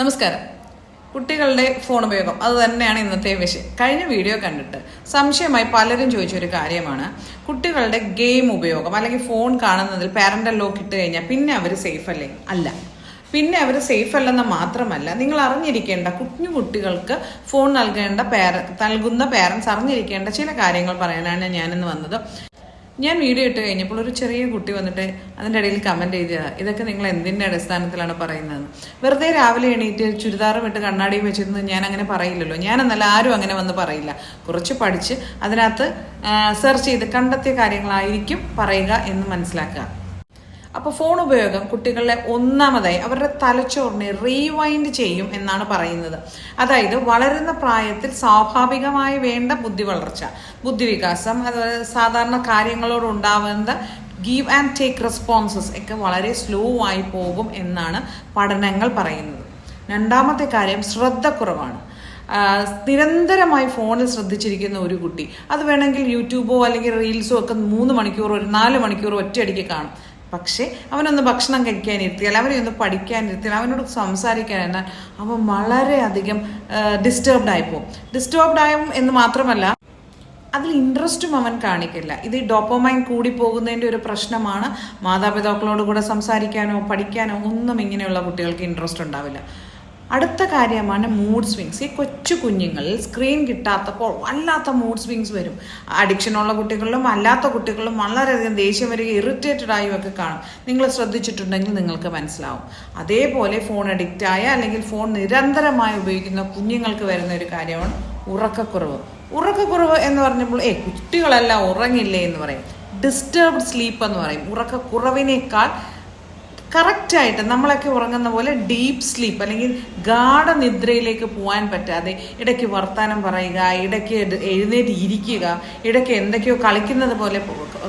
നമസ്കാരം. കുട്ടികളുടെ ഫോൺ ഉപയോഗം അത് തന്നെയാണ് ഇന്നത്തെ വിഷയം. കഴിഞ്ഞ വീഡിയോ കണ്ടിട്ട് സംശയമായി പലരും ചോദിച്ചൊരു കാര്യമാണ്. കുട്ടികളുടെ ഗെയിം ഉപയോഗം അല്ലെങ്കിൽ ഫോൺ കാണുന്നതിൽ പാരന്റൽ ലോക്ക് ഇട്ട് കഴിഞ്ഞാൽ പിന്നെ അവർ സേഫ് അല്ലേ? അല്ല. പിന്നെ അവർ സേഫ് അല്ലെന്ന് മാത്രമല്ല നിങ്ങൾ അറിഞ്ഞിരിക്കേണ്ട കുഞ്ഞു കുട്ടികൾക്ക് ഫോൺ നൽകേണ്ട പേര നൽകുന്ന പേരൻസ് അറിഞ്ഞിരിക്കേണ്ട ചില കാര്യങ്ങൾ പറയാനാണ് ഞാനിന്ന് വന്നത്. ഞാൻ വീഡിയോ ഇട്ട് കഴിഞ്ഞപ്പോൾ ഒരു ചെറിയ കുട്ടി വന്നിട്ട് അതിന്റെ ഇടയിൽ കമന്റ് ചെയ്തതാണ് ഇതൊക്കെ നിങ്ങൾ എന്തിന്റെ അടിസ്ഥാനത്തിലാണ് പറയുന്നത് വെറുതെ രാവിലെ എണീറ്റ് ചുരിദാറും ഇട്ട് കണ്ണാടിയും വെച്ചിരുന്ന് ഞാൻ അങ്ങനെ പറയില്ലല്ലോ. ഞാനെന്നല്ല ആരും അങ്ങനെ വന്ന് പറയില്ല. കുറച്ച് പഠിച്ച് അതിനകത്ത് സെർച്ച് ചെയ്ത് കണ്ടെത്തിയ കാര്യങ്ങളായിരിക്കും പറയുക എന്ന് മനസ്സിലാക്കുക. അപ്പോൾ ഫോൺ ഉപയോഗം കുട്ടികളെ ഒന്നാമതായി അവരുടെ തലച്ചോറിനെ റീവൈൻഡ് ചെയ്യും എന്നാണ് പറയുന്നത്. അതായത് വളരുന്ന പ്രായത്തിൽ സ്വാഭാവികമായി വേണ്ട ബുദ്ധി വളർച്ച ബുദ്ധിവികാസം അതായത് സാധാരണ കാര്യങ്ങളോട് ഉണ്ടാവുന്ന ഗീവ് ആൻഡ് ടേക്ക് റെസ്പോൺസസ് ഒക്കെ വളരെ സ്ലോ ആയി പോകും എന്നാണ് പഠനങ്ങൾ പറയുന്നത്. രണ്ടാമത്തെ കാര്യം ശ്രദ്ധക്കുറവാണ് നിരന്തരമായി ഫോണിൽ ശ്രദ്ധിച്ചിരിക്കുന്ന ഒരു കുട്ടി അത് വേണമെങ്കിൽ യൂട്യൂബോ അല്ലെങ്കിൽ റീൽസോ ഒക്കെ മൂന്ന് മണിക്കൂർ ഒരു നാല് മണിക്കൂർ ഒറ്റയടിക്ക് കാണും. പക്ഷേ അവനൊന്ന് ഭക്ഷണം കഴിക്കാനിരുത്തിയാൽ അവനെ ഒന്ന് പഠിക്കാനിരുത്തിയാൽ അവനോട് സംസാരിക്കാൻ എന്നാൽ അവൻ വളരെയധികം ഡിസ്റ്റർബ്ഡ് പോകും ഡിസ്റ്റർബ്ഡ് ആയും എന്ന് മാത്രമല്ല അതിൽ ഇൻട്രസ്റ്റും അവൻ കാണിക്കില്ല. ഇത് ഡോപ്പമൈൻ കൂടി പോകുന്നതിന്റെ ഒരു പ്രശ്നമാണ്. മാതാപിതാക്കളോട് കൂടെ സംസാരിക്കാനോ പഠിക്കാനോ ഒന്നും ഇങ്ങനെയുള്ള കുട്ടികൾക്ക് ഇൻട്രസ്റ്റ് ഉണ്ടാവില്ല. അടുത്ത കാര്യമാണ് മൂഡ് സ്വിങ്സ് ഈ കൊച്ചു കുഞ്ഞുങ്ങളിൽ സ്ക്രീൻ കിട്ടാത്തപ്പോൾ വല്ലാത്ത മൂഡ് സ്വിങ്സ് വരും. അഡിക്ഷനുള്ള കുട്ടികളിലും അല്ലാത്ത കുട്ടികളിലും വളരെയധികം ദേഷ്യം വരികയും ഇറിറ്റേറ്റഡ് ആയും ഒക്കെ കാണും. നിങ്ങൾ ശ്രദ്ധിച്ചിട്ടുണ്ടെങ്കിൽ നിങ്ങൾക്ക് മനസ്സിലാവും. അതേപോലെ ഫോൺ അഡിക്റ്റ് ആയ അല്ലെങ്കിൽ ഫോൺ നിരന്തരമായി ഉപയോഗിക്കുന്ന കുഞ്ഞുങ്ങൾക്ക് വരുന്ന ഒരു കാര്യമാണ് ഉറക്കക്കുറവ്. ഉറക്കക്കുറവ് എന്ന് പറഞ്ഞപ്പോൾ ഏ കുട്ടികളെല്ലാം ഉറങ്ങില്ലേ എന്ന് പറയും. ഡിസ്റ്റർബ്ഡ് സ്ലീപ്പ് എന്ന് പറയും. ഉറക്കക്കുറവിനേക്കാൾ കറക്റ്റായിട്ട് നമ്മളൊക്കെ ഉറങ്ങുന്ന പോലെ ഡീപ്പ് സ്ലീപ്പ് അല്ലെങ്കിൽ ഗാഠനിദ്രയിലേക്ക് പോകാൻ പറ്റാതെ ഇടയ്ക്ക് വർത്തമാനം പറയുക ഇടയ്ക്ക് എഴുന്നേറ്റ് ഇരിക്കുക ഇടയ്ക്ക് എന്തൊക്കെയോ കളിക്കുന്നത് പോലെ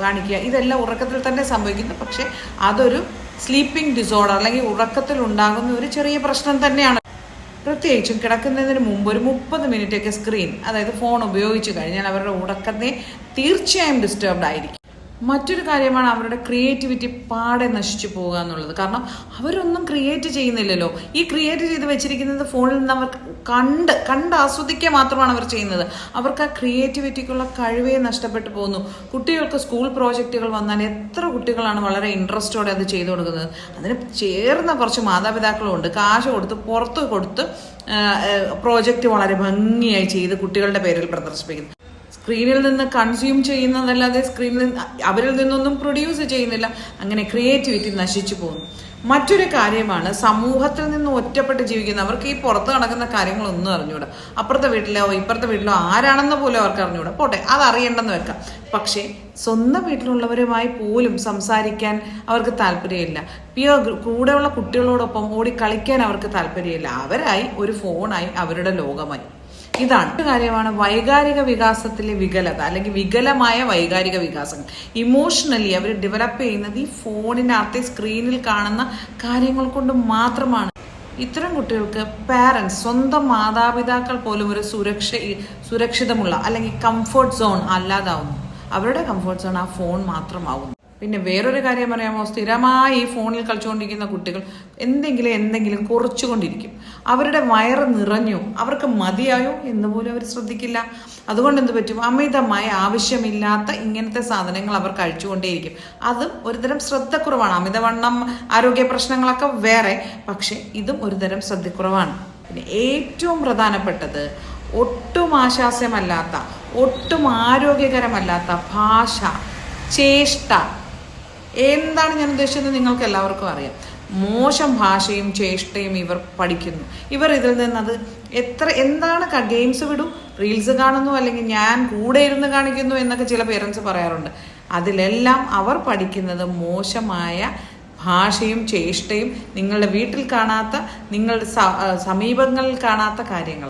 കാണിക്കുക ഇതെല്ലാം ഉറക്കത്തിൽ തന്നെ സംഭവിക്കുന്നു. പക്ഷേ അതൊരു സ്ലീപ്പിംഗ് ഡിസോർഡർ അല്ലെങ്കിൽ ഉറക്കത്തിൽ ഉണ്ടാകുന്ന ഒരു ചെറിയ പ്രശ്നം തന്നെയാണ്. പ്രത്യേകിച്ചും കിടക്കുന്നതിന് മുമ്പ് ഒരു മുപ്പത് മിനിറ്റൊക്കെ സ്ക്രീൻ അതായത് ഫോൺ ഉപയോഗിച്ച് കഴിഞ്ഞാൽ അവരുടെ ഉറക്കത്തെ തീർച്ചയായും ഡിസ്റ്റർബ്ഡ് ആയിരിക്കും. മറ്റൊരു കാര്യമാണ് അവരുടെ ക്രിയേറ്റിവിറ്റി പാടെ നശിച്ചു പോകുക എന്നുള്ളത്. കാരണം അവരൊന്നും ക്രിയേറ്റ് ചെയ്യുന്നില്ലല്ലോ. ഈ ക്രിയേറ്റ് ചെയ്ത് വെച്ചിരിക്കുന്നത് ഫോണിൽ നിന്ന് അവർ കണ്ട് കണ്ട് ആസ്വദിക്കുക മാത്രമാണ് അവർ ചെയ്യുന്നത്. അവർക്ക് ആ ക്രിയേറ്റിവിറ്റിക്കുള്ള കഴിവേ നഷ്ടപ്പെട്ടു പോകുന്നു. കുട്ടികൾക്ക് സ്കൂൾ പ്രോജക്റ്റുകൾ വന്നാൽ എത്ര കുട്ടികളാണ് വളരെ ഇൻട്രസ്റ്റോടെ അത് ചെയ്തു കൊടുക്കുന്നത്. അതിന് ചേർന്ന കുറച്ച് മാതാപിതാക്കളും ഉണ്ട് കാശ് കൊടുത്ത് പുറത്ത് കൊടുത്ത് പ്രോജക്റ്റ് വളരെ ഭംഗിയായി ചെയ്ത് കുട്ടികളുടെ പേരിൽ പ്രദർശിപ്പിക്കുന്നു. സ്ക്രീനിൽ നിന്ന് കൺസ്യൂം ചെയ്യുന്നതല്ലാതെ സ്ക്രീനിൽ അവരിൽ നിന്നൊന്നും പ്രൊഡ്യൂസ് ചെയ്യുന്നില്ല. അങ്ങനെ ക്രിയേറ്റിവിറ്റി നശിച്ചു പോകുന്നു. മറ്റൊരു കാര്യമാണ് സമൂഹത്തിൽ നിന്ന് ഒറ്റപ്പെട്ട് ജീവിക്കുന്നവർക്ക് ഈ പുറത്ത് നടക്കുന്ന കാര്യങ്ങളൊന്നും അറിഞ്ഞൂടാ. അപ്പുറത്തെ വീട്ടിലോ ഇപ്പുറത്തെ വീട്ടിലോ ആരാണെന്ന് പോലും അവർക്ക് അറിഞ്ഞൂടാ. പോട്ടെ അത് അറിയണ്ടെന്ന് വെക്കാം. പക്ഷേ സ്വന്തം വീട്ടിലുള്ളവരുമായി പോലും സംസാരിക്കാൻ അവർക്ക് താല്പര്യമില്ല. പിയർ കൂടെയുള്ള കുട്ടികളോടൊപ്പം ഓടി കളിക്കാൻ അവർക്ക് താല്പര്യമില്ല. അവരായി ഒരു ഫോണായി അവരുടെ ലോകമായി. ഇതാണ് കാര്യമാണ് വൈകാരിക വികാസത്തിലെ വികലത അല്ലെങ്കിൽ വികലമായ വൈകാരിക വികാസങ്ങൾ. ഇമോഷണലി അവർ ഡെവലപ്പ് ചെയ്യുന്നത് ഈ ഫോണിനകത്തെ സ്ക്രീനിൽ കാണുന്ന കാര്യങ്ങൾ കൊണ്ട് മാത്രമാണ്. ഇത്തരം കുട്ടികൾക്ക് പാരൻസ് സ്വന്തം മാതാപിതാക്കൾ പോലും ഒരു സുരക്ഷ സുരക്ഷിതമുള്ള അല്ലെങ്കിൽ കംഫർട്ട് സോൺ അല്ലാതാവുന്നു. അവരുടെ കംഫർട്ട് സോൺ ആ ഫോൺ മാത്രമാവുന്നു. പിന്നെ വേറൊരു കാര്യം പറയാമോ? സ്ഥിരമായി ഈ ഫോണിൽ കളിച്ചുകൊണ്ടിരിക്കുന്ന കുട്ടികൾ എന്തെങ്കിലും എന്തെങ്കിലും കുറച്ചുകൊണ്ടിരിക്കും. അവരുടെ വയറ് നിറഞ്ഞു. അവർക്ക് മതിയായോ എന്ന് പോലും അവർ ശ്രദ്ധിക്കില്ല. അതുകൊണ്ട് എന്ത് പറ്റും? അമിതമായ ആവശ്യമില്ലാത്ത ഇങ്ങനത്തെ സാധനങ്ങൾ അവർ കഴിച്ചുകൊണ്ടേയിരിക്കും. അതും ഒരുതരം ശ്രദ്ധക്കുറവാണ്. അമിതവണ്ണം ആരോഗ്യ പ്രശ്നങ്ങളൊക്കെ വേറെ പക്ഷേ ഇതും ഒരുതരം ശ്രദ്ധക്കുറവാണ്. പിന്നെ ഏറ്റവും പ്രധാനപ്പെട്ടത് ഒട്ടും ആശാസ്യമല്ലാത്ത ഒട്ടും ആരോഗ്യകരമല്ലാത്ത ഭാഷ ചേഷ്ട. എന്താണ് ഞാൻ ഉദ്ദേശിച്ചത് നിങ്ങൾക്ക് എല്ലാവർക്കും അറിയാം. മോശം ഭാഷയും ചേഷ്ടയും ഇവർ പഠിക്കുന്നു. ഇവർ ഇതിൽ നിന്നത് എത്ര എന്താണ് ഗെയിംസ് വിടും? റീൽസ് കാണുന്നു അല്ലെങ്കിൽ ഞാൻ കൂടെ ഇരുന്ന് കാണിക്കുന്നു എന്നൊക്കെ ചില പേരൻസ് പറയാറുണ്ട്. അതിലെല്ലാം അവർ പഠിക്കുന്നത് മോശമായ ഭാഷയും ചേഷ്ടയും നിങ്ങളുടെ വീട്ടിൽ കാണാത്ത നിങ്ങളുടെ സമീപങ്ങളിൽ കാണാത്ത കാര്യങ്ങൾ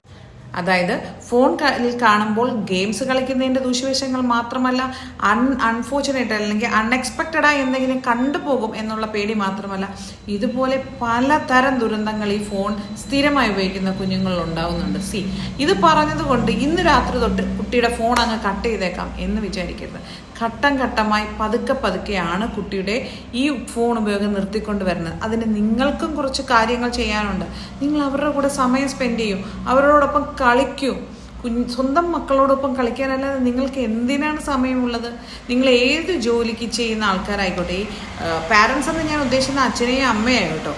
അതായത് ഫോൺ കാണുമ്പോൾ ഗെയിംസ് കളിക്കുന്നതിന്റെ ദൂഷ്യവശങ്ങൾ മാത്രമല്ല അൺ അൺഫോർച്ചുനേറ്റ് അല്ലെങ്കിൽ അൺഎക്സ്പെക്റ്റഡായി എന്തെങ്കിലും കണ്ടുപോകും എന്നുള്ള പേടി മാത്രമല്ല ഇതുപോലെ പലതരം ദുരന്തങ്ങൾ ഈ ഫോൺ സ്ഥിരമായി ഉപയോഗിക്കുന്ന കുഞ്ഞുങ്ങളിൽ ഉണ്ടാവുന്നുണ്ട്. സി ഇത് പറഞ്ഞതുകൊണ്ട് ഇന്ന് രാത്രി തൊട്ട് കുട്ടിയുടെ ഫോൺ അങ്ങ് കട്ട് ചെയ്തേക്കാം എന്ന് വിചാരിക്കരുത്. ഘട്ടം ഘട്ടമായി പതുക്കെ പതുക്കെയാണ് കുട്ടിയുടെ ഈ ഫോൺ ഉപയോഗം നിർത്തിക്കൊണ്ട് വരുന്നത്. അതിന് നിങ്ങൾക്കും കുറച്ച് കാര്യങ്ങൾ ചെയ്യാനുണ്ട്. നിങ്ങൾ അവരുടെ കൂടെ സമയം സ്പെൻഡ് ചെയ്യും. അവരോടൊപ്പം കളിക്കൂ. കുഞ്ഞ് സ്വന്തം മക്കളോടൊപ്പം കളിക്കാനല്ലാതെ നിങ്ങൾക്ക് എന്തിനാണ് സമയമുള്ളത്? നിങ്ങൾ ഏത് ജോലിക്ക് ചെയ്യുന്ന ആൾക്കാരായിക്കോട്ടെ ഈ പാരൻസ് എന്ന് ഞാൻ ഉദ്ദേശിക്കുന്ന അച്ഛനെയും അമ്മയായി കേട്ടോ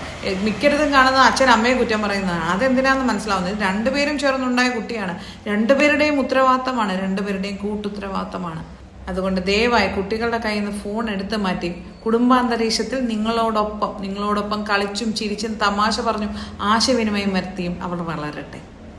മിക്കരുതും കാണുന്നത് കാണുന്ന അച്ഛൻ അമ്മയെ കുറ്റം പറയുന്നതാണ്. അതെന്തിനാന്ന് മനസ്സിലാവുന്നത്? രണ്ടുപേരും ചേർന്നുണ്ടായ കുട്ടിയാണ്. രണ്ടുപേരുടെയും ഉത്തരവാദിത്തമാണ് രണ്ടുപേരുടെയും കൂട്ടുത്തരവാദിത്തമാണ്. അതുകൊണ്ട് ദയവായി കുട്ടികളുടെ കയ്യിൽ നിന്ന് ഫോൺ എടുത്ത് മാറ്റി. കുടുംബാന്തരീക്ഷത്തിൽ നിങ്ങളോടൊപ്പം നിങ്ങളോടൊപ്പം കളിച്ചും ചിരിച്ചും തമാശ പറഞ്ഞും ആശയവിനിമയം വരുത്തിയും അവർ വളരട്ടെ.